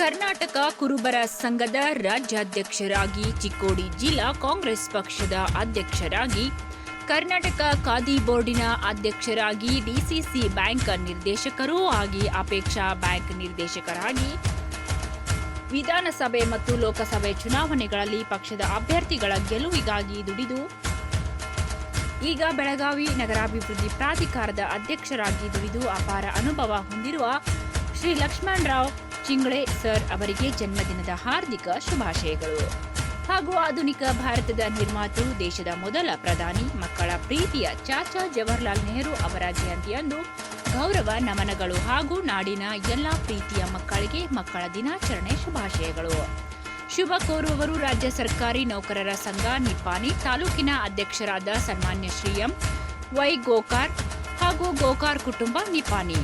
ಕರ್ನಾಟಕ ಕುರುಬರ ಸಂಘದ ರಾಜ್ಯಾಧ್ಯಕ್ಷರಾಗಿ ಚಿಕ್ಕೋಡಿ ಜಿಲ್ಲಾ ಕಾಂಗ್ರೆಸ್ ಪಕ್ಷದ ಅಧ್ಯಕ್ಷರಾಗಿ, ಕರ್ನಾಟಕ ಖಾದಿ ಬೋರ್ಡಿನ ಅಧ್ಯಕ್ಷರಾಗಿ, ಡಿಸಿಸಿ ಬ್ಯಾಂಕ್ ನಿರ್ದೇಶಕರೂ ಆಗಿ, ಅಪೇಕ್ಷಾ ಬ್ಯಾಂಕ್ ನಿರ್ದೇಶಕರಾಗಿ ವಿಧಾನಸಭೆ ಮತ್ತು ಲೋಕಸಭೆ ಚುನಾವಣೆಗಳಲ್ಲಿ ಪಕ್ಷದ ಅಭ್ಯರ್ಥಿಗಳ ಗೆಲುವಿಗಾಗಿ ದುಡಿದು, ಈಗ ಬೆಳಗಾವಿ ನಗರಾಭಿವೃದ್ಧಿ ಪ್ರಾಧಿಕಾರದ ಅಧ್ಯಕ್ಷರಾಗಿ ದುಡಿದು ಅಪಾರ ಅನುಭವ ಹೊಂದಿರುವ ಶ್ರೀ ಲಕ್ಷ್ಮಣ್ ರಾವ್ ಚಿಂಗ್ಳೆ ಸರ್ ಅವರಿಗೆ ಜನ್ಮದಿನದ ಹಾರ್ದಿಕ ಶುಭಾಶಯಗಳು. ಹಾಗೂ ಆಧುನಿಕ ಭಾರತದ ನಿರ್ಮಾತೃ, ದೇಶದ ಮೊದಲ ಪ್ರಧಾನಿ, ಮಕ್ಕಳ ಪ್ರೀತಿಯ ಚಾಚಾ ಜವಾಹರ್ಲಾಲ್ ನೆಹರು ಅವರ ಜಯಂತಿಯಂದು ಗೌರವ, ನಮನಗಳು ಹಾಗೂ ನಾಡಿನ ಎಲ್ಲ ಪ್ರೀತಿಯ ಮಕ್ಕಳಿಗೆ ಮಕ್ಕಳ ದಿನಾಚರಣೆ ಶುಭಾಶಯಗಳು. ಶುಭ ಕೋರುವವರು ರಾಜ್ಯ ಸರ್ಕಾರಿ ನೌಕರರ ಸಂಘ ನಿಪ್ಪಾನಿ, ತಾಲೂಕಿನ ಅಧ್ಯಕ್ಷರಾದ ಸನ್ಮಾನ್ಯ ಶ್ರೀ ಎಂ ವೈ ಗೋಕಾರ್ ಹಾಗೂ ಗೋಕಾರ್ ಕುಟುಂಬ ನಿಪಾಣಿ